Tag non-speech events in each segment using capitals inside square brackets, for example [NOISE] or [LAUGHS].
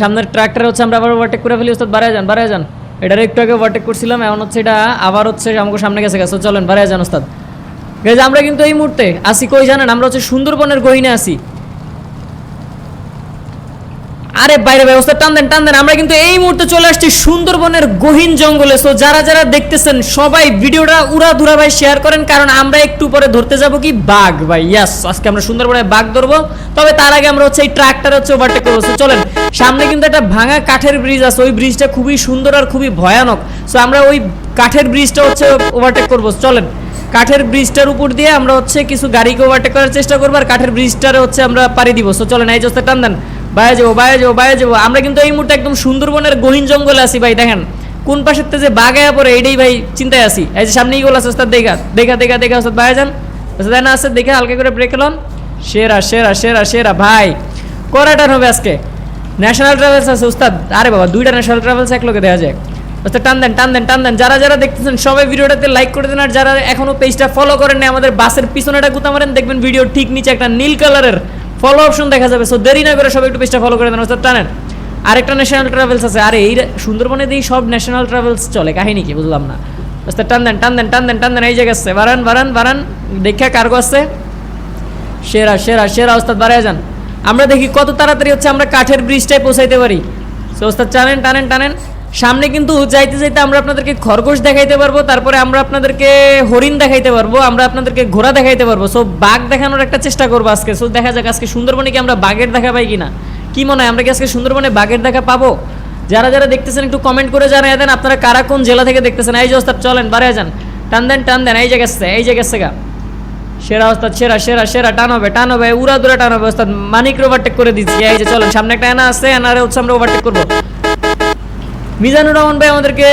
সামনের ট্রাক্টর হচ্ছে আমরা আবার ওভারটেক করে ফেলি। ওস্তাদ, বাড়ায় যান বাড়ায় যান। এটার একটু আগে ওভারটেক করছিলাম, এখন হচ্ছে এটা আবার হচ্ছে আমাকে সামনে গেছে। গেছে চলেন, বাড়ায় যান, ওস্তাদ। আমরা কিন্তু এই মুহূর্তে আসি কই জানেন? আমরা হচ্ছে সুন্দরবনের গহিনে আসি আরে বাইরে ব্যবস্থা টান দেন টান দেন। আমরা কিন্তু এই মুহূর্তে চলে আসছি সুন্দরবনের গহীন জঙ্গলে। সো যারা যারা দেখতেছেন সবাই ভিডিওটা উড়া ধুরা ভাই শেয়ার করেন কারণ আমরা একটু পরে ধরতে যাব কি বাঘ ভাই। ইয়াস আজকে আমরা সুন্দরবনে বাঘ ধরবো। তবে তার আগে আমরা হচ্ছে এই ট্রাকটার হচ্ছে ওভারটেক করব। So, চলেন সামনে কিন্তু একটা ভাঙা কাঠের ব্রিজ আছে। ওই ব্রিজটা খুবই সুন্দর আর খুবই ভয়ানক। সো আমরা ওই কাঠের ব্রিজটা হচ্ছে ওভারটেক করব। চলেন কাঠের ব্রিজটার উপর দিয়ে আমরা হচ্ছে কিছু গাড়িকে ওভারটেক করার চেষ্টা করব আর কাঠের ব্রিজটারে হচ্ছে আমরা পাড়ি দিব। সো চলেন এই জস্তে টান দেন। বাইরে যাব বাইরে যাব বাইরে যাব। আমরা কিন্তু এই মুহূর্তে একদম সুন্দরবনের গহীন জঙ্গলে আছি ভাই, দেখেন। কোন পাশের যে বাগায়া পরে এইটাই ভাই চিন্তায় আছি। এই যে সামনেই গোল আছে ওস্তাদ, দেখা দেখা দেখা দেখা, ওস্তাদ, বাইরে যান। ওস্তাদ, না, আছে, দেখে হালকা করে ব্রেক এলাম সেরা সেরা সেরা সেরা, ভাই। করাটার হবে আজকে? ন্যাশনাল ট্রাভেলস আছে, ওস্তাদ। আরে বাবা, দুইটা ন্যাশনাল ট্রাভেলস এক লোকে দেওয়া যায়। ওস্তাদ, টান দেন টান দেন টান দেন। যারা যারা দেখতেছেন, সবাই ভিডিওটাতে লাইক করে দেন। আর যারা এখনও পেজটা ফলো করেন আমাদের বাসের পিছনেটা গুতা মারেন। দেখবেন ভিডিও ঠিক নিচে একটা নীল কালারের ফলো অপশন দেখা যাবে। সো দেরি না করে সবাই একটু পেজটা ফলো করে দেন, ওস্তাদ টানেন। আরেকটা ন্যাশনাল ট্রাভেলস আছে। আরে, এই সুন্দরবনে দিয়ে সব ন্যাশনাল ট্রাভেলস চলে, কাহিনী কি বুঝলাম না। ওস্তাদ, টান দেন টান দেন টান দেন টান দেন, এই জায়গা আছে। বারান বারান বারান, দেখা কার্গো আছে। সেরা সেরা সেরা, ওস্তাদ বাড়ায় যান। আমরা দেখি কত তাড়াতাড়ি হচ্ছে, আমরা কাঠের ব্রিজটায় পৌঁছাইতে পারি। সো ওস্তাদ, টানেন টানেন টানেন। সামনে কিন্তু যাইতে যাইতে আমরা আপনাদেরকে খরগোশ দেখাইতে পারব, তারপরে আমরা আপনাদেরকে হরিণ দেখাইতে পারব, আমরা আপনাদেরকে ঘোড়া দেখাইতে পারব। সো বাঘ দেখানোর একটা চেষ্টা করব আজকে। সো দেখা যাক আজকে সুন্দরবনে কি আমরা বাঘের দেখা পাই কিনা। কি মনে হয়, আমরা কি আজকে সুন্দরবনে বাঘের দেখা পাবো? যারা যারা দেখতেছেন, একটু কমেন্ট করে জানাই দেন, আপনারা কারা কোন জেলা থেকে দেখতেছেন? এই যে ওস্তাদ, চলেন বাড়ায় যান। টান দেন টান দেন, এই জায়গা এই জায়গা গা। সেরা ওস্তাদ, সেরা সেরা সেরা, টান হবে টান হবে উড়া দুরা টান হবে। ওস্তাদ, মানিক ওভারটেক করে দিচ্ছি। এই যে, চলেন, সামনে একটা এনা আছে, এনারে হচ্ছে আমরা ওভারটেক করব। মিজানুর রহমান ভাই আমাদেরকে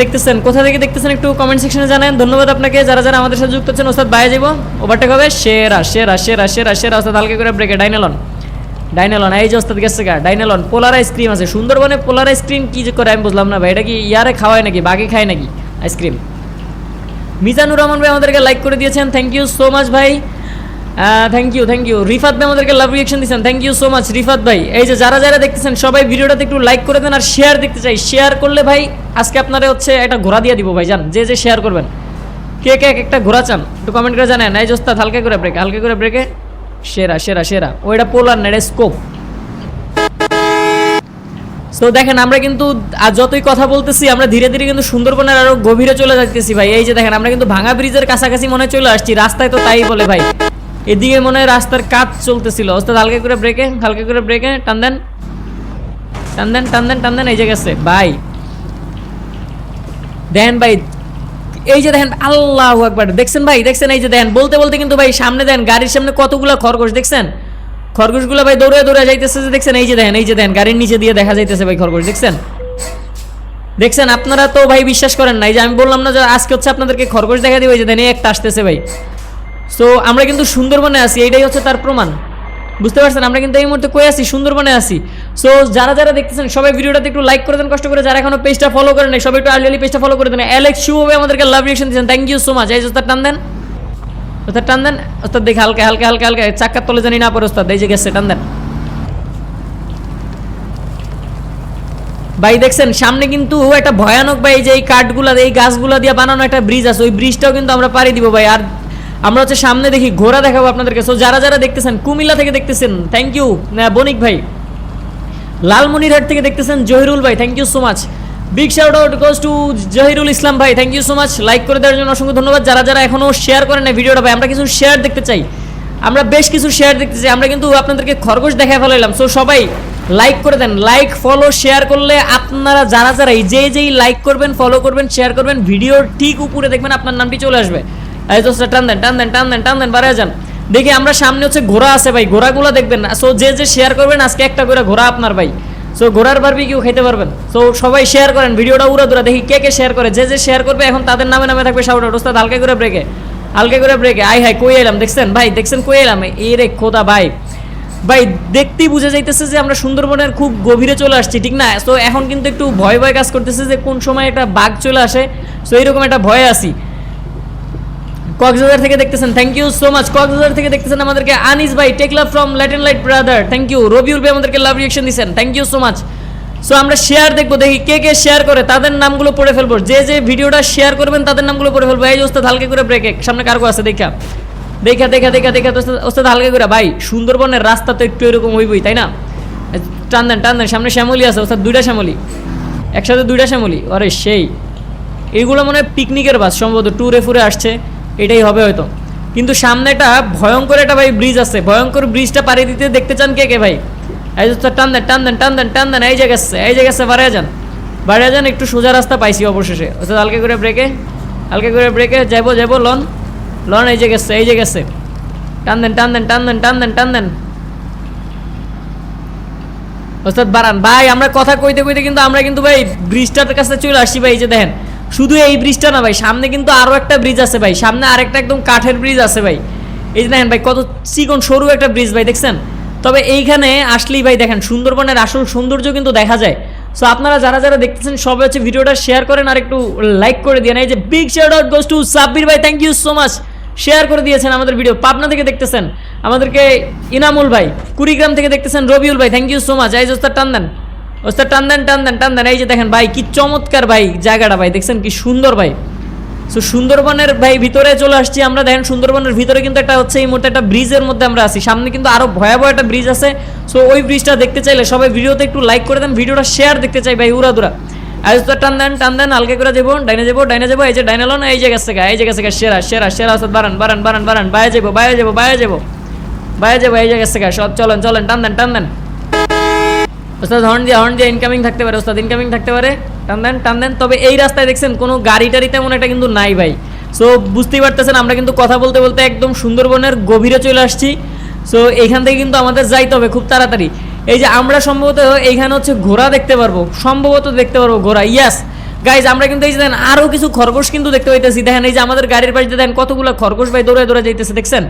দেখতেছেন। কোথা থেকে দেখতেছেন একটু কমেন্ট সেকশনে জানান। ধন্যবাদ আপনাকে। যারা যারা আমাদের সাথে যুক্ত আছেন, ওস্তাদ বাইরে যাব ওভারটেক হবে। সেরা সেরা সেরা সেরা সেরা। ওস্তাদ, হালকা করে ব্রেকে ডাইনালন। ডাইনালন, এই যে ওস্তাদ গেছে গা, ডাইনালন। পোলার আইসক্রিম আছে। সুন্দরবনে পোলার আইসক্রিম কি যে করে আমি বুঝলাম না ভাই। এটা কি ইয়ারে খাওয়ায় নাকি? বাঘে খায় নাকি? আইসক্রিম মিজানুর রহমান ভাই আমাদেরকে লাইক করে দিয়েছেন। থ্যাংক ইউ সো মাচ ভাই। Thank you thank you Rifat ভাই আমাদেরকে লাভ রিয়েকশন দিয়েছেন। Thank you so much Rifat ভাই। এই যে যারা যারা দেখতেছেন, সবাই ভিডিওটাতে একটু লাইক করে দেন আর শেয়ার দেখতে চাই। শেয়ার করলে ভাই, আজকে আপনারা হচ্ছে একটা ঘোরা দিয়ে দিব ভাই জান যে যে শেয়ার করবেন। কে কে এক একটা ঘোরা চান, একটু কমেন্ট করে জানেন। এই জোস্তাদ হালকা করে ব্রেক হালকা করে ব্রেকে সেরা সেরা সেরা। ওইটা পোলার না এটা স্কোপ তো দেখেন, আমরা কিন্তু আর যতই কথা বলতেছি, আমরা ধীরে ধীরে কিন্তু সুন্দরবনের আরও গভীরে চলে যাইতেছি ভাই। এই যে দেখেন, আমরা কিন্তু ভাঙা ব্রিজের কাছাকাছি মনে চলে আসছি। রাস্তায় তো তাই বলে ভাই। এদিকে মনে হয় রাস্তার কাজ চলতেছিল। ওস্তাদ, হালকা করে ব্রেকে হালকা করে ব্রেকে টান দেন। টান দেন টান দেন টান দেন, এই যে গেছে। ভাই, দেন ভাই, এই যে দেখেন, আল্লাহ একবার দেখছেন ভাই, দেখছেন এই যে দেখেন, বলতে বলতে কিন্তু ভাই সামনে দেন, গাড়ির সামনে কতগুলো খরগোশ, দেখছেন? খরগোশগুলো ভাই দৌড়ে দৌড়ে যাইতেছে যে দেখছেন, এই যে দেখেন, এই যে দেখেন, গাড়ির নিচে দিয়ে দেখা যাইতেছে ভাই খরগোশ, দেখছেন? দেখছেন, আপনারা তো ভাই বিশ্বাস করেন না এই যে আমি বললাম না যে আজকে হচ্ছে আপনাদেরকে খরগোশ দেখা দিব, এই যে এই একটা আসতেছে ভাই। সো আমরা কিন্তু সুন্দরবনে আছি, এইটাই হচ্ছে তার প্রমাণ। বুঝতে পারছেন? আমরা কিন্তু এই মুহূর্তে কই আছি? সুন্দরবনে আছি। সো যারা যারা দেখতেছেন, সবাই ভিডিওটাতে একটু লাইক করে দেন, কষ্ট করে। যারা এখনও পেজটা ফলো করেন নাই, সবাই একটু আর্লি আর্লি পেজটা ফলো করে দেন। অ্যালেক্স শু হবে আমাদেরকে লাভ রিয়েকশন দিয়েছেন। থ্যাংক ইউ সো মাচ এই ওস্তাদ টান দেন। ওস্তাদ টান দেন। ওস্তাদ দেখে হালকা হালকা হালকা হালকা। চাক্কার তলে জানি না পরে ওস্তাদ। এই যে গেছে, টান দেন। ভাই, দেখছেন? সামনে কিন্তু একটা ভয়ানক ভাই যে এই কাঠগুলা এই গাছগুলা দিয়ে বানানো একটা ব্রিজ আছে। ওই ব্রিজটাও কিন্তু আমরা পাড়ি দিব ভাই। আর আমরা হচ্ছে সামনে দেখি, ঘোড়া দেখাবো আপনাদেরকে। সো যারা যারা দেখতেছেন, কুমিল্লা থেকে দেখতেছেন থ্যাংক ইউ বণিক ভাই। লালমনিরহাট থেকে দেখতেছেন, জহিরুল ভাই thank you so much big shout out goes to Zahirul Islam ভাই thank you so much like করে দেওয়ার জন্য অসংখ্য ধন্যবাদ। যারা যারা এখনও শেয়ার করেন না ভিডিওটা ভাই, আমরা কিছু শেয়ার দেখতে চাই। আমরা বেশ কিছু শেয়ার দেখতে চাই। আমরা কিন্তু আপনাদেরকে খরগোশ দেখায় ফেলাইলাম। সো সবাই লাইক করে দেন। লাইক ফলো শেয়ার করলে আপনারা যারা যারা এই যে যেই লাইক করবেন ফলো করবেন শেয়ার করবেন ভিডিওর ঠিক উপরে দেখবেন, আপনার নামটি চলে আসবে। এই তো টান দেন টান দেন টান দেন টান দেন যান। দেখি আমরা সামনে হচ্ছে ঘোড়া আছে ভাই, ঘোড়াগুলো দেখবেন সো যে যে শেয়ার করবেন, আজকে একটা করে ঘোড়া আপনার ভাই। সো ঘোড়ার বারবি কেউ খেতে পারবেন। সো সবাই শেয়ার করেন, ভিডিওটা উড়া দুরা, দেখি কে কে শেয়ার করে। যে যে শেয়ার করবে, এখন তাদের নামে নামে থাকবে শাউট আউট ওস্তাদ, হালকা করে ব্রেকে হালকা করে ব্রেকে আই হাই কই এলাম? দেখছেন ভাই, দেখছেন কই এলাম? এই রে খোদা ভাই। ভাই দেখতেই বুঝে যাইতেছে যে আমরা সুন্দরবনের খুব গভীরে চলে আসছি, ঠিক না? তো এখন কিন্তু একটু ভয় ভয় কাজ করতেছে যে কোন সময় একটা বাঘ চলে আসে। সো এইরকম একটা ভয় আছি। কক্সবাজার থেকে দেখতেছেন thank you so much Cox's Bazar থেকে দেখতেছেন আমাদেরকে আনিস ভাই take love from latent light brother thank you Rabiul ভাই আমাদেরকে লাভ রিয়েকশন দিচ্ছেন thank you so much so আমরা শেয়ার দেখব, দেখি কে কে শেয়ার করে, তাদের নামগুলো পড়ে ফেলব। যে যে ভিডিওটা শেয়ার করবেন, তাদের নামগুলো পড়ে ফেলব। এই যে ওস্তাদ, হালকা করে ব্রেকে সামনে কার্গো আছে, দেখা। দেখা দেখা দেখা দেখা তো ওস্তাদ, হালকা করে, ভাই, সুন্দরবনের রাস্তা তো একটু এরকম হইবই, তাই না? টান দেন টান দেন, সামনে শ্যামলি আছে, ওস্তাদ, দুইটা শ্যামলি। একসাথে দুইটা শ্যামলি, আরে সেই। এইগুলো মনে হয় পিকনিকের বাস, সম্ভবত ট্যুরে ফুরে আসছে। এটাই হবে হয়তো। কিন্তু সামনেটা ভয়ঙ্কর একটা ভাই ব্রিজ আছে। ভয়ঙ্কর ব্রিজটা পাড়ি দিতে দেখতে চান কে কে ভাই? এই যে টান দেন টান দেন টান দেন টান দেন, এই যে গেছে এই যে গেছে বাড়িয়ে যান। বাড়িয়ে যান, একটু সোজা রাস্তা পাইছি অবশেষে। অর্থাৎ হালকা করে ব্রেকে হালকা করে ব্রেকে যাব যাব লন। লন, এই যে গেছে এই গেছে টান দেন টান দেন টান দেন টান দেন টান দেন। ওস্তাদ বারান ভাই, আমরা কথা কইতে কইতে কিন্তু আমরা কিন্তু ভাই ব্রিজটার কাছে চলে আসছি ভাই, এই যে দেখেন। শুধু এই ব্রিজটা না ভাই, সামনে কিন্তু আরও একটা ব্রিজ আছে ভাই, সামনে আরেকটা একদম কাঠের ব্রিজ আছে ভাই। এই যে দেখেন ভাই, কত চিকন সরু একটা ব্রিজ ভাই, দেখছেন? তবে এইখানে আসলেই ভাই দেখেন, সুন্দরবনের আসল সৌন্দর্য কিন্তু দেখা যায়। সো আপনারা যারা যারা দেখতেছেন, সবাই হচ্ছে ভিডিওটা শেয়ার করেন আর একটু লাইক করে দিন এই যে big share out goes to Sabbir ভাই thank you so much share করে দিয়েছেন আমাদের ভিডিও পাবনা থেকে দেখতেছেন, আমাদেরকে ইনামুল ভাই, কুড়িগ্রাম থেকে দেখতেছেন, রবিউল ভাই থ্যাংক ইউ সো মাচ ওস্তাদ টান দেন। ওস্তাদ টান দেন টান দেন টান দেন। এই যে দেখেন ভাই কি চমৎকার ভাই জায়গাটা ভাই দেখছেন কি সুন্দর ভাই। সো সুন্দরবনের ভাই ভিতরে চলে আসছি আমরা। দেখেন সুন্দরবনের ভিতরে কিন্তু একটা হচ্ছে এই মুহূর্তে একটা ব্রিজের মধ্যে আমরা আছি। সামনে কিন্তু আরও ভয়াবহ একটা ব্রিজ আছে। সো ওই ব্রিজটা দেখতে চাইলে সবাই ভিডিওতে একটু লাইক করে দেন ভিডিওটা শেয়ার দেখতে চাই ভাই উড়াদুরা আজ তো টান দেন টান দেন হালকা করে যাব ডাইনে যাব ডাইনে যাব এই যে ডাইনালন এই যে গেছে গা, এই যে গেছে গা, সেরা সেরা সেরা ওস্তাদ বারান বারান বারান বারান বাইরে যাব বাইরে যাব বাইরে যাব বাইরে যাব এই যে গেছে গা, সব চলেন চলেন টান দেন টান দেন। ওস্তাদ হর্ন দিয়ে হর্ন দিয়ে ইনকামিং থাকতে পারে, ওস্তাদ ইনকামিং থাকতে পারে। টান দেন টান দেন। তবে এই রাস্তায় দেখছেন, কোনো গাড়ি টাড়ি তেমন একটা কিন্তু নাই ভাই। সো বুঝতেই পারতেছেন, আমরা কিন্তু কথা বলতে বলতে একদম সুন্দরবনের গভীরে চলে আসছি। সো এইখান থেকে কিন্তু আমাদের যাইতে হবে খুব তাড়াতাড়ি। এই যে আমরা সম্ভবত এইখানে হচ্ছে ঘোড়া দেখতে পারব, সম্ভবত দেখতে পারব ঘোড়া। ইয়াস গাইজ আমরা কিন্তু এই যে দেন আরও কিছু খরগোশ কিন্তু দেখতে পাইতেছি। দেখেন, এই যে আমাদের গাড়ির পাশে দেখেন, কতগুলো খরগোশ ভাই দৌড়ে দৌড়ে যাইতেছে, দেখছেন?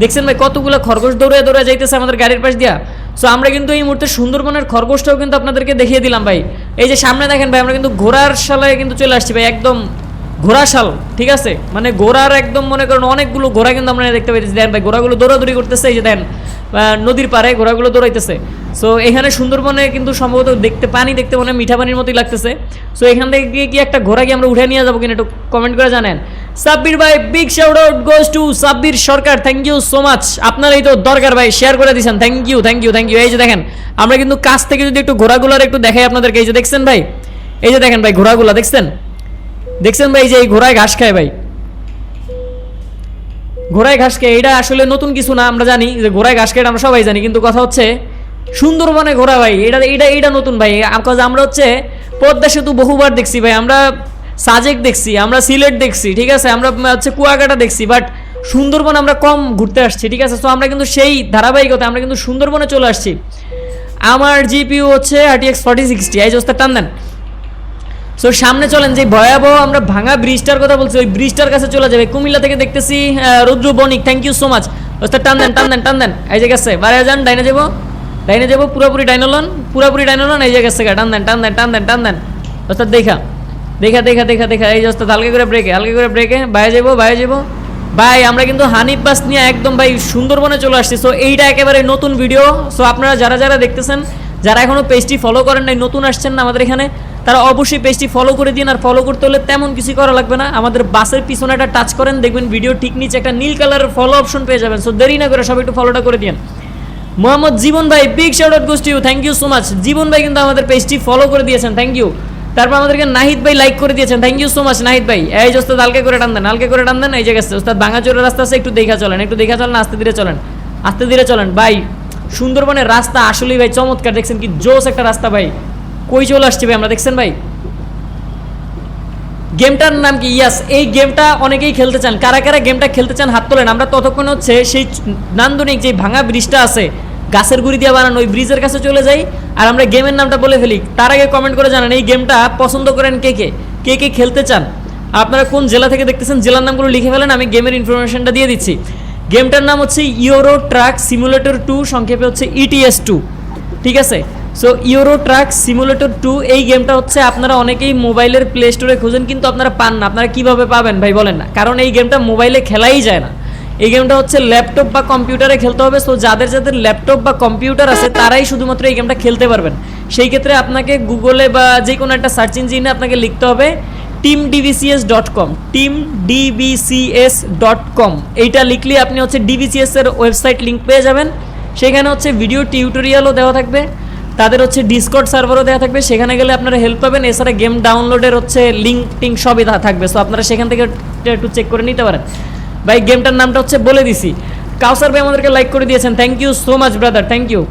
দেখছেন ভাই, কতগুলো খরগোশ দৌড়ে দৌড়ে যাইতেছে আমাদের গাড়ির পাশ দিয়া? সো আমরা কিন্তু এই মুহূর্তে সুন্দরবনের খরগোশটাও কিন্তু আপনাদেরকে দেখিয়ে দিলাম ভাই। এই যে সামনে দেখেন ভাই আমরা কিন্তু ঘোড়ার শালায় কিন্তু চলে আসছি ভাই একদম ঘোড়াশাল ঠিক আছে? মানে ঘোড়ার একদম মনে করেন অনেকগুলো ঘোড়া কিন্তু আমরা দেখতে পাইতেছি। দেখেন ভাই ঘোড়াগুলো দৌড়াদৌড়ি করতেছে এই যে আহ, নদীর পাড়ে ঘোড়াগুলো দৌড়াইতেছে। সো এখানে সুন্দরবনে কিন্তু সম্ভবত দেখতে পানি দেখতে মনে মিঠা পানির মতোই লাগতেছে। সো এখান থেকে গিয়ে কি একটা ঘোড়া কি আমরা উঠে নিয়ে যাব কিনা একটু কমেন্ট করে জানেন। সাব্বির ভাই big shout out goes to Sabbir Sarkar thank you so much আপনারই তো দরকার ভাই শেয়ার করে দিয়েছেন। Thank you thank you thank you এই যে দেখেন, আমরা কিন্তু কাছ থেকে যদি একটু ঘোড়াগুলোর একটু দেখাই আপনাদেরকে, এই যে দেখছেন ভাই? এই যে দেখেন ভাই, ঘোড়াগুলো, দেখছেন? দেখছেন ভাই, এই যে এই ঘোড়ায় ঘাস খায় ভাই। ঘোড়ায় ঘাস খেয়ে, এটা আসলে নতুন কিছু না, আমরা জানি যে ঘোড়ায় ঘাস খেয়ে আমরা সবাই জানি, কিন্তু কথা হচ্ছে, সুন্দরবনে ঘোড়া ভাই, এটা এটা এটা নতুন ভাই। আমরা হচ্ছে পদ্মা সেতু বহুবার দেখছি ভাই, আমরা সাজেক দেখছি, আমরা সিলেট দেখছি, ঠিক আছে? আমরা হচ্ছে কুয়াকাটা দেখছি বাট সুন্দরবন আমরা কম ঘুরতে আসছি, ঠিক আছে? তো আমরা কিন্তু সেই ধারাবাহিকতা আমরা কিন্তু সুন্দরবনে চলে আসছি। আমার জিপিউ হচ্ছে আরটিএক্স ফর্টি সিক্সটি এই ওস্তাদ টান দেন। সো সামনে চলেন, যে ভয়াবহ আমরা ভাঙা ব্রিজটার কথা বলছি, ওই ব্রিজটার কাছে চলে যাবে। কুমিল্লা থেকে দেখতেছি Rudra Banik thank you so much ওস্তাদ টান দেন টান দেন টান দেন। এই যে গেছে, বারে যান, ডাইনে যাব ডাইনে যাব, পুরোপুরি ডাইনলন পুরোপুরি ডাইনলন, এই যে গেছে টান দেন টান দেন টান দেন টান দেন। ওস্তাদ দেখা। দেখা দেখা দেখা দেখা। এই ওস্তাদ, হালকা করে ব্রেকে হালকা করে ব্রেকে বাইরে যাব বাইরে যাব ভাই, আমরা কিন্তু হানিফ বাস নিয়ে একদম ভাই সুন্দরবনে চলে আসছি। সো এইটা একেবারে নতুন ভিডিও সো আপনারা যারা যারা দেখতেছেন, যারা এখনও পেজটি ফলো করেন নাই, নতুন আসছেন না আমাদের এখানে, তারা অবশ্যই পেজটি ফলো করে দিন। আর ফলো করতে হলে তেমন কিছু করা লাগবে না। আমাদের বাসের পিছনে একটা টাচ করেন, দেখবেন ভিডিও ঠিক নিচে একটা নীল কালারের ফলো অপশন পেয়ে যাবেন। সো দেরি না করে সবাই একটু ফলোটা করে দিন মোহাম্মদ জীবন ভাই big shout you thank you so much Jibon ভাই কিন্তু আমাদের পেজটি ফলো করে দিয়েছেন। থ্যাংক ইউ তারপর আমাদেরকে নাহিদ ভাই লাইক করে দিয়েছেন। Thank you so much Nahid ভাই। এই যে ওস্তাদ হালকা করে টান দেন হালকা করে টান দেন এই যে গেছে। ওস্তাদ ভাঙাচোরের রাস্তা আছে, একটু দেখা চলেন, একটু দেখা চলেন, আস্তে ধীরে চলেন, আস্তে ধীরে চলেন। ভাই, সুন্দরবনের রাস্তা আসলেই ভাই চমৎকার। দেখছেন কি জোস একটা রাস্তা ভাই। কই চলে আসছে ভাই আমরা, দেখছেন ভাই? গেমটার নাম কি? ইয়াস এই গেমটা অনেকেই খেলতে চান। কারা কারা গেমটা খেলতে চান, হাত তোলেন। আমরা ততক্ষণ হচ্ছে সেই নান্দনিক যে ভাঙা ব্রিজটা আছে গাছের গুড়ি দিয়ে বানানো ওই ব্রিজের কাছে চলে যাই। আর আমরা গেমের নামটা বলে ফেলি। তার আগে কমেন্ট করে জানান, এই গেমটা পছন্দ করেন কে কে? কে কে খেলতে চান? আপনারা কোন জেলা থেকে দেখতেছেন? জেলার নামগুলো লিখে ফেলেন, আমি গেমের ইনফরমেশনটা দিয়ে দিচ্ছি। গেমটার নাম হচ্ছে ইউরো ট্রাক সিমুলেটর টু সংক্ষেপে হচ্ছে ইটিএস টু ঠিক আছে? So Euro Truck Simulator two এই গেমটা হচ্ছে আপনারা অনেকেই মোবাইলের প্লে স্টোরে খুঁজেন, কিন্তু আপনারা পান না। আপনারা কীভাবে পাবেন ভাই বলেন না। কারণ এই গেমটা মোবাইলে খেলাই যায় না। এই গেমটা হচ্ছে ল্যাপটপ বা কম্পিউটারে খেলতে হবে। সো যাদের যাদের ল্যাপটপ বা কম্পিউটার আছে, তারাই শুধুমাত্র এই গেমটা খেলতে পারবেন। সেই ক্ষেত্রে আপনাকে গুগলে বা যে কোনো একটা সার্চ ইঞ্জিনে আপনাকে লিখতে হবে team DBCS dot com team DBCS dot com এইটা লিখলে আপনি হচ্ছে ডিবিসিএস এর ওয়েবসাইট লিঙ্ক পেয়ে যাবেন। সেখানে হচ্ছে ভিডিও টিউটোরিয়ালও দেওয়া থাকবে, তাদের হচ্ছে ডিসকর্ড সার্ভারও দেওয়া থাকবে। সেখানে গেলে আপনারা হেল্প পাবেন, এছাড়া গেম ডাউনলোডের হচ্ছে লিঙ্ক টিঙ্ক সবই থাকবে। সো আপনারা সেখান থেকে একটু চেক করে নিতে পারেন। ভাই, গেমটার নামটা হচ্ছে বলে দিছি। কাউসার ভাই আমাদেরকে লাইক করে দিয়েছেন। Thank you so much brother thank you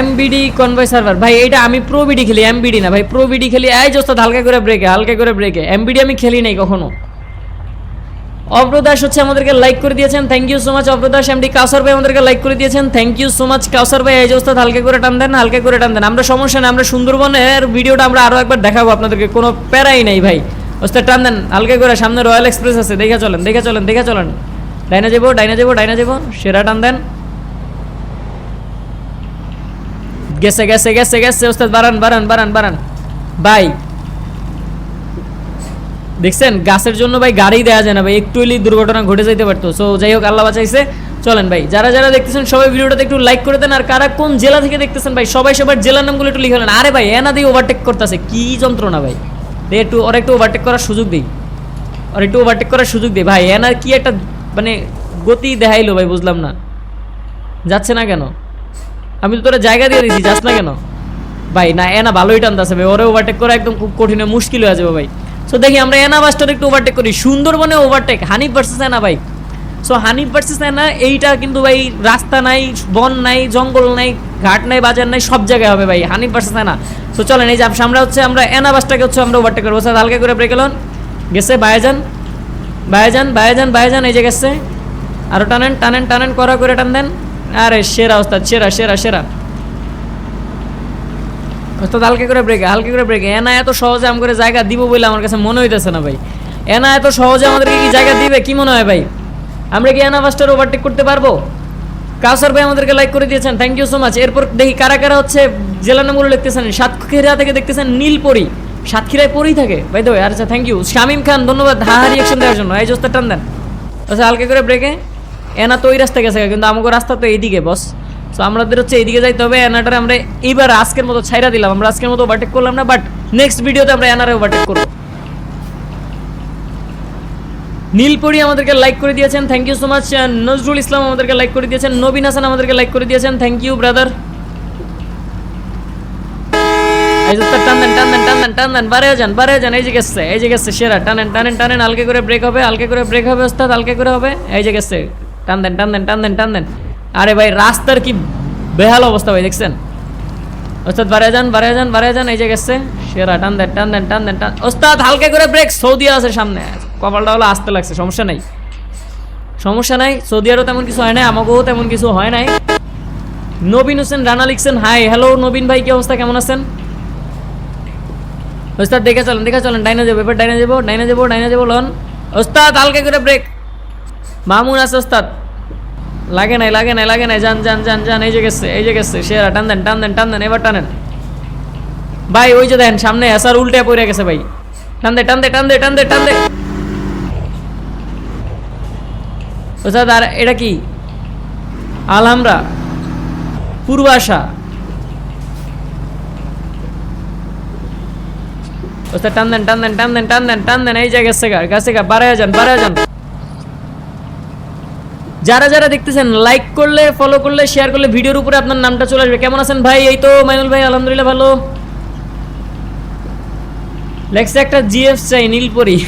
MBD convoy server ভাই এটা আমি প্রো বিডি খেলি এমবিডি না। ভাই প্রো বিডি খেলি। এই জোস্তাদ হালকা করে ব্রেকে হালকা করে ব্রেকে এমবিডি আমি খেলি নাই কখনো। অব্রদাস হচ্ছে আমাদেরকে লাইক করে দিয়েছেন। থ্যাংক ইউ সো মাচ অব্রদাস এমডি কাউসার ভাই আমাদেরকে লাইক করে দিয়েছেন। Thank you so much Kawsar ভাই। এই ওস্তাদ, হালকা করে টান দেন, হালকা করে টান দেন। আমরা সমস্যা নেই, আমরা সুন্দরবনের ভিডিওটা আমরা আরও একবার দেখাবো আপনাদেরকে। কোনো প্যারাই নাই ভাই। ওস্তাদ টান দেন, হালকা করে সামনে রয়্যাল এক্সপ্রেস আছে, দেখে চলেন দেখে চলেন দেখে চলেন। ডাইনা যাব ডাইনা যাব ডাইনা যাব, সেরা টান দেন। গেছে গেছে গেছে গেছে, ওস্তাদ, বাড়ান বাড়ান বাড়ান বাড়ান। ভাই, দেখছেন, গাছের জন্য ভাই গাড়ি দেওয়া যায় না, ভাই, একটু হলেই দুর্ঘটনা ঘটে যেতে পারতো। সো যাই হোক, আল্লাহ বাঁচাইছে। চলেন ভাই, যারা যারা দেখতেছেন, সবাই ভিডিওটাতে একটু লাইক করে দেন, আর কারা কোন জেলা থেকে দেখতেছেন ভাই, সবাই সবার জেলার নামগুলো একটু লিখে নেন। আরে ভাই এনা দিয়ে ওভারটেক করতেছে, কি যন্ত্রণা ভাই। দে একটু, ওর একটু ওভারটেক করার সুযোগ দিই। আর একটু ওভারটেক করার সুযোগ দিই। ভাই, এনার কি একটা মানে গতি দেখাইলো ভাই, বুঝলাম না। যাচ্ছে না কেন? আমি তো তোরা জায়গা দিয়ে দিয়েছি যাস না কেন? ভাই, না, এনা ভালোই টানতেছে ভাই, ওরে ওভারটেক করা একদম খুব কঠিন মুশকিল হয়ে যাবে ভাই। সো দেখি আমরা এনা বাসটার একটু ওভারটেক করি। সুন্দরবনে ওভারটেক হানিফ ভার্সেস এনা ভাই। সো হানিফ ভার্সেস এনা এইটা কিন্তু ভাই রাস্তা নাই, বন নাই, জঙ্গল নাই, ঘাট নাই, বাজার নাই, সব জায়গায় হবে ভাই হানিফ ভার্সেস এনা সো চলেন, এই যে আমরা হচ্ছে, আমরা এনা বাসটাকে হচ্ছে, আমরা ওভারটেক করব। স্যার, হালকা করে ব্রেক এলন গেছে, বায়াজান। বায়াজান বায়াজান বায়াজান, এই যে গেছে। আরও টানেন টানেন টানেন করা করে টান দেন। আরে, সেরা ওস্তাদ, সেরা সেরা সেরা। ওস্তাদ, হালকা করে ব্রেক হালকা করে ব্রেক এনা এত সহজে আম করে জায়গা দিব বলে আমার কাছে মনে হইতেছে না ভাই। এনা এত সহজে আমাদেরকে কি জায়গা দিবে? কি মনে হয় ভাই? আমরা কি এনা ফাস্টার ওভারটেক করতে পারব? কাউসার ভাই আমাদেরকে লাইক করে দিয়েছেন থ্যাংক ইউ সো মাচ এরপর দেখি কারা কারা হচ্ছে জেলা নামগুলো লিখতেছেন। সাতক্ষীরা থেকে দেখতেছেন নীলপরি। সাতক্ষীরায় পরেই থাকে ভাই তো আচ্ছা থ্যাংক ইউ শামিম খান, ধন্যবাদ, হা হা রিয়েকশন দেওয়ার জন্য। এই জোস্তার টান দেন। আচ্ছা হালকা করে ব্রেকে এনা তো ওই রাস্তা গেছে, কিন্তু আমাকে রাস্তা তো এইদিকে বস সো আমাদের হচ্ছে এইদিকে যাইতে হবে। এনাটারে আমরা এইবার আজকের মতো ছাইরা দিলাম। আমরা আজকের মতো ওভারটেক করলাম না বাট নেক্সট ভিডিওতে আমরা এনারে ওভারটেক করব। নীলপরি আমাদেরকে লাইক করে দিয়েছেন thank you so much Nazrul Islam আমাদেরকে লাইক করে দিয়েছেন নবীন হাসান আমাদেরকে লাইক করে দিয়েছেন থ্যাংক ইউ ব্রাদার ব্রেক হবে হালকা করে ব্রেক হবে ওস্তাদ করে হবে এই আরে ভাই রাস্তার কি বেহাল অবস্থা ভাই দেখছেন ওস্তাদ যান যান যান টান ওস্তাদ করে ব্রেক সৌদি আছে সামনে কপালটা হলো আসতে লাগছে, সমস্যা নাই। সমস্যা নাই, সৌদি আরও তেমন কিছু হয় নাই, আমাকেও তেমন কিছু হয় নাই। নবীন হোসেন, রানা লিখছেন, হাই হ্যালো নবীন ভাই, কি অবস্থা? কেমন আছেন? ওস্তাদ, দেখে চলেন দেখে চলেন, ডাইনা যাব, এবার ডাইনা যাব ডাইনা যাব ডাইনা যাব, লন। ওস্তাদ, হালকা করে ব্রেক মামুন আছে, ওস্তাদ। লাগে নাই লাগে নাই লাগে নাই, যান যান যান যান, এই যে গেছে, এই যে গেছে, সেরা, টান দেন টান দেন টান দেন, এবার টানেন। ভাই, ওই যে দেখেন সামনে এসার উল্টে পড়ে গেছে, ভাই। টান দে টান দে টান দে টান দে টান দে। ওস্তাদ আর এটা কি? আলহামরা, পূর্বাশা। ওস্তাদ, টান দেন টান দেন, টান এই যে গেছে গা গেছে গা, বাড়ায় যান বাড়ায় যান। যারা যারা দেখতেছেন লাইক করলে ফলো করলে শেয়ার করলে, ভিডিওর উপরে আপনার নামটা চলে আসবে। কেমন আছেন ভাই? এই তো মাইনুল ভাই, আলহামদুলিল্লাহ ভালো। লেখছে একটা জিএফ চাই, নীলপরি [LAUGHS]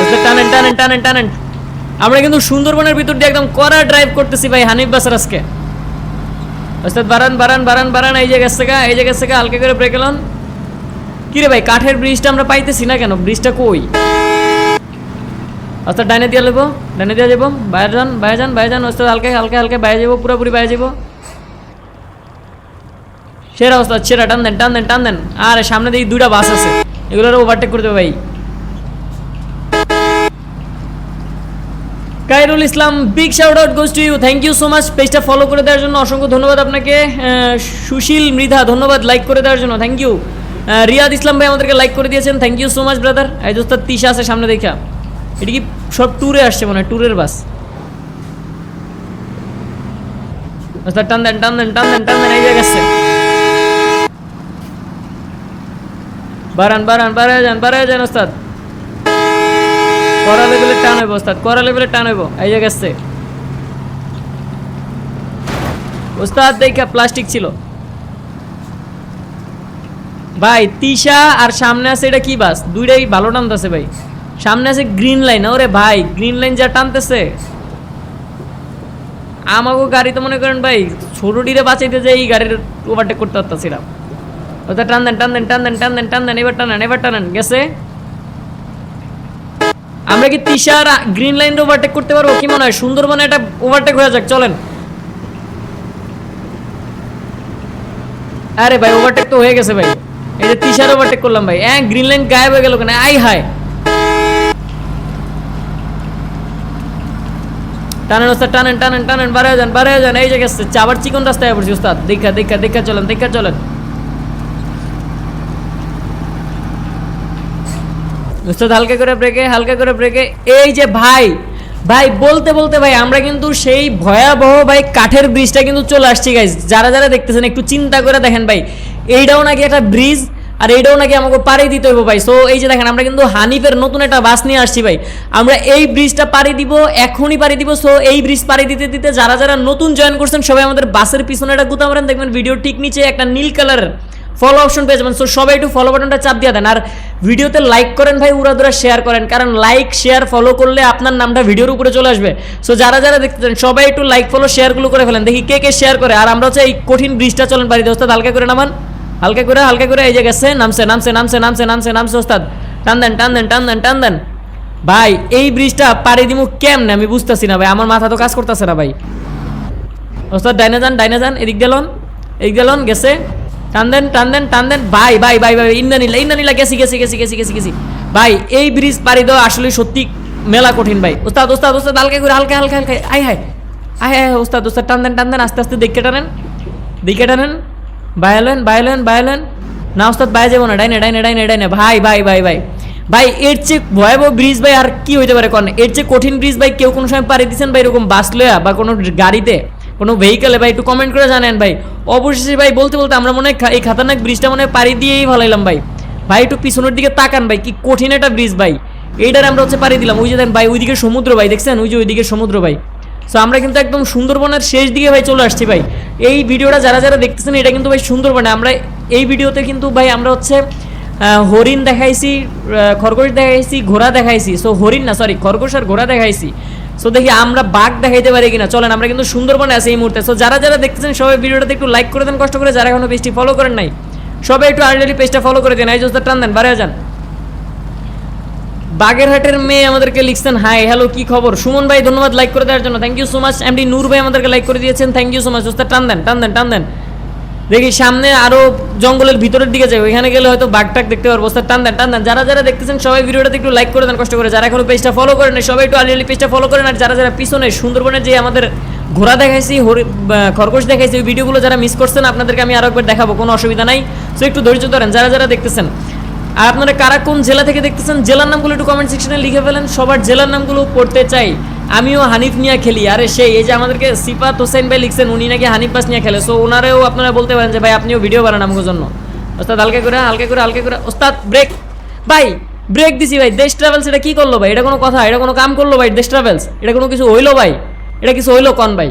ওস্তাদ টানেন টানেন টানেন টানেন। আমরা কিন্তু সুন্দরবনের ভিতর দিয়ে একদম কড়া ড্রাইভ করতেছি ভাই, হানিফ বাসার আজকে। ওস্তাদ, বারান বারান বারান বারান, এই যে গেছে গা, এই যে গেছে গা, হালকা করে ব্রেক কিরে ভাই, কাঠের ব্রিজটা আমরা পাইতেছি না কেন? ব্রিজটা কই? ওস্তাদ, ডাইনে দিয়ে লেবো ডাইনে দিয়ে যাব বাইরে যান বাইরে যান বাইরে যান। ওস্তাদ হালকা হালকা হালকা বাইরে যাব পুরোপুরি বাইরে যাব সেরা ওস্তাদ, সেরা, টান দেন টান দেন টান দেন। আরে, সামনে দিকে দুইটা বাস আছে। এগুলোর ওভারটেক করতে ভাই। Khairul Islam big shout out goes to you thank you so much পেজটা ফলো করে দেওয়ার জন্য অসংখ্য ধন্যবাদ আপনাকে। সুশীল মৃধা, ধন্যবাদ লাইক করে দেওয়ার জন্য। থ্যাংক ইউ রিয়াদ ইসলাম ভাই আমাদেরকে লাইক করে দিয়েছেন। Thank you so much brother এই দোস্ত তিশা আছে সামনে দেখা। এটা কি সব ট্যুরে আসছে মনে হয়? ট্যুরের বাস টান দেন টান দেন টান দেন টান দেন, এই আসছে। বারান বারান বাড়ায় যান বাড়ায় যান, ওস্তাদ। করা লেভেলের টান হইব, ওস্তাদ, করা লেভেলের টান হইব। এই জায়গা আসছে ওস্তাদ, দেখা প্লাস্টিক ছিল। ভাই, তিশা আর সামনে আছে, এটা কি বাস? দুইটাই ভালো টানতেছে, ভাই। সামনে আছে গ্রিন লাইন ওরে ভাই গ্রিন লাইন যা টানতেছে। আমাকে গাড়ি তো মনে করেন, ভাই ছোট ডিরে বাঁচাইতে যাই এই গাড়ির ওভারটেক করতে পারতাছিলাম। ওটা টান দেন টান দেন টান দেন টান দেন টান দেন, এবার টানেন এবার টানেন, গেছে? আমরা কি তিশার গ্রিন লাইন ওভারটেক করতে পারব? কি মনে হয়? সুন্দরবনে এটা ওভারটেক হয়ে যাক, চলেন। আরে ভাই ওভারটেক তো হয়ে গেছে ভাই। এই যে তিশার ওভারটেক করলাম ভাই। হ্যাঁ গ্রিন লাইন গায়েব হয়ে গেল কেন? আই হায়। টানেন ওস্তাদ, টানেন টানেন টানেন। বাড়ায় যান বাড়ায় যান। এই যে গেছে, চাবার চিকন রাস্তায় পড়ছি, ওস্তাদ। দেখা দেখা দেখা, চলেন দেখা, চলেন। ওস্তাদ, হালকা করে ব্রেকে হালকা করে ব্রেকে এই যে ভাই ভাই, বলতে বলতে ভাই, আমরা কিন্তু সেই ভয়াবহ ভাই কাঠের ব্রিজটা কিন্তু চলে আসছি গাইজ যারা যারা দেখতেছেন, একটু চিন্তা করে দেখেন ভাই। এইটাও নাকি একটা ব্রিজ আর এইটাও নাকি আমাকে পাড়ি দিতে হইব ভাই। সো এই যে দেখেন, আমরা কিন্তু হানিফের নতুন একটা বাস নিয়ে আসছি ভাই। আমরা এই ব্রিজটা পাড়ি দিব, এখনই পাড়ি দিব। সো এই ব্রিজ পাড়ি দিতে দিতে যারা যারা নতুন জয়েন করছেন, সবাই আমাদের বাসের পিছনে একটা গুতা মারেন। দেখবেন ভিডিও ঠিক নিচে একটা নীল কালারের ফলো অপশন পেয়ে যাবেন। সো সবাই একটু ফলো বাটনটা চাপ দিয়ে দেন। আর ভিডিওতে লাইক করেন ভাই, উড়াদুরা শেয়ার করেন। কারণ লাইক শেয়ার ফলো করলে আপনার নামটা ভিডিওর উপরে চলে আসবে। সো যারা যারা দেখতেছেন সবাই একটু লাইক ফলো শেয়ারগুলো করে ফেলেন। দেখি কে কে শেয়ার করে। আর আমরা হচ্ছে এই কঠিন ব্রিজটা চলেন বাড়িতে। ওস্তাদ, হালকা করে নামান। হালকা করে হালকা করে। এই যে গেছে, নামছে নামছে নামছে নামছে নামছে নামছে, ওস্তাদ। টান দেন টান দেন টান দেন টান দেন। ভাই, এই ব্রিজটা পাড়ি দিমু কেমনে? আমি বুঝতেছি না ভাই। আমার মাথা তো কাজ করতেছে না ভাই। ওস্তাদ, ডাইনে যান ডাইনে যান। এদিক গেলন এদিক গেলন গেছে। টান দেন টান দেন টান দেন ভাই ভাই ভাই ভাই ইন্দানিলা ইন্দানিলা গেছি গেছি গেছি গেছি গেছি গেছি। ভাই এই ব্রিজ পাড়ি দেওয়া আসলে সত্যি মেলা কঠিন ভাই ওস্তাদ ওস্তাদ ওস্তাদ, হালকা করে, হালকা হালকা হালকা। আয় হায় আয় হায় ওস্তাদ ওস্তাদ টান দেন টান দেন আস্তে আস্তে দেখে টানেন। দেখে টানেন। বায়ালেন বায়ালেন বায়ালেন। না, ওস্তাদ, বায়া যাব না। ডাইনে ডাইনে ডাইনে ডাইনে। ভাই ভাই ভাই ভাই ভাই এর চেয়ে ভয়াবহ ব্রিজ ভাই আর কি হইতে পারে কোন? এর চেয়ে কঠিন ব্রিজ ভাই কেউ কোনো সময় পাড়ি দিচ্ছেন ভাই এরকম বাস লয়া বা কোনো গাড়িতে? কোনো ভেহিকেলে ভাই একটু কমেন্ট করে জানেন ভাই। অবশেষে ভাই বলতে বলতে আমরা মনে হয় এই খাতারনাক ব্রিজটা মনে হয় পাড়ি দিয়েই ভালাইলাম ভাই। ভাই একটু পিছনের দিকে তাকান ভাই, কি কঠিন একটা ব্রিজ ভাই। এইটার আমরা হচ্ছে পাড়ি দিলাম। ওই যে দেন ভাই, ওইদিকে সমুদ্র ভাই, দেখছেন? ওই যে ওইদিকে সমুদ্র ভাই। সো আমরা কিন্তু একদম সুন্দরবনের শেষ দিকে ভাই চলে আসছি ভাই। এই ভিডিওটা যারা যারা দেখতেছেন, এটা কিন্তু ভাই সুন্দরবনে। আমরা এই ভিডিওতে কিন্তু ভাই আমরা হচ্ছে হরিণ দেখাইছি খরগোশ দেখাইছি, ঘোড়া দেখাইছি। সো হরিণ না সরি খরগোশ আর ঘোড়া দেখাইছি। সো দেখি আমরা বাঘ দেখাইতে পারি কিনা। চলেন, আমরা কিন্তু সুন্দরবনে আছি এই মুহূর্তে। সো যারা যারা দেখতেছেন, সবাই ভিডিওটাতে একটু লাইক করে দেন, কষ্ট করে। যারা এখনও পেজটি ফলো করেন নাই, সবাই একটু আর্লি পেজটা ফলো করে দেন। এই জোস্তার টান দেন বাড়ে যান। বাগেরহাটের মেয়ে আমাদেরকে লিখছেন হাই হ্যালো কি খবর? সুমন ভাই, ধন্যবাদ লাইক করে দেওয়ার জন্য। Thank you so much MD Noor ভাই আমাদেরকে লাইক করে দিয়েছেন। থ্যাংক ইউ সো মাচ ওস্তাদ, টান দেন টান দেন টান দেন। দেখি সামনে আরও জঙ্গলের ভিতরের দিকে যাবে ওইখানে গেলে হয়তো বাঘ টাক দেখতে পারব। ওস্তাদ, টান দেন টান দেন। যারা যারা দেখতেছেন, সবাই ভিডিওটাতে একটু লাইক করে দেন, কষ্ট করে। যারা এখনও পেজটা ফলো করেন সবাই একটু আলি পেজটা ফলো করেন। আর যারা যারা পিছনে সুন্দরবনের যে আমাদের ঘোড়া দেখাইছি খরগোশ দেখাইছি, ওই ভিডিওগুলো যারা মিস করছেন, আপনাদেরকে আমি আরও একবার দেখাবো। কোনো অসুবিধা নাই। সো একটু ধৈর্য ধরেন, যারা যারা দেখতেছেন। আর আপনারা কারা কোন জেলা থেকে দেখতেছেন, জেলার নামগুলো একটু কমেন্ট সেকশনে লিখে ফেলেন। সবার জেলার নামগুলো পড়তে চাই। আমিও হানিফ নিয়ে খেলি। আরে সেই, এই যে আমাদেরকে সিফাত হোসেন ভাই লিখছেন, উনি নাকি হানিফ পাস নিয়ে খেলে। সো ওনারেও আপনারা বলতে পারেন যে, ভাই, আপনিও ভিডিও বানান আমার জন্য। ওস্তাদ, হালকা করে হালকা করে হালকা করে। ওস্তাদ ব্রেক ভাই ব্রেক দিছি ভাই। দেশ ট্রাভেলস এটা কী করল ভাই? এটা কোনো কথা? এটা কোনো কাম করল ভাই, দেশ ট্রাভেলস এটা কোনো কিছু হইল ভাই? এটা কিছু হইল কন ভাই?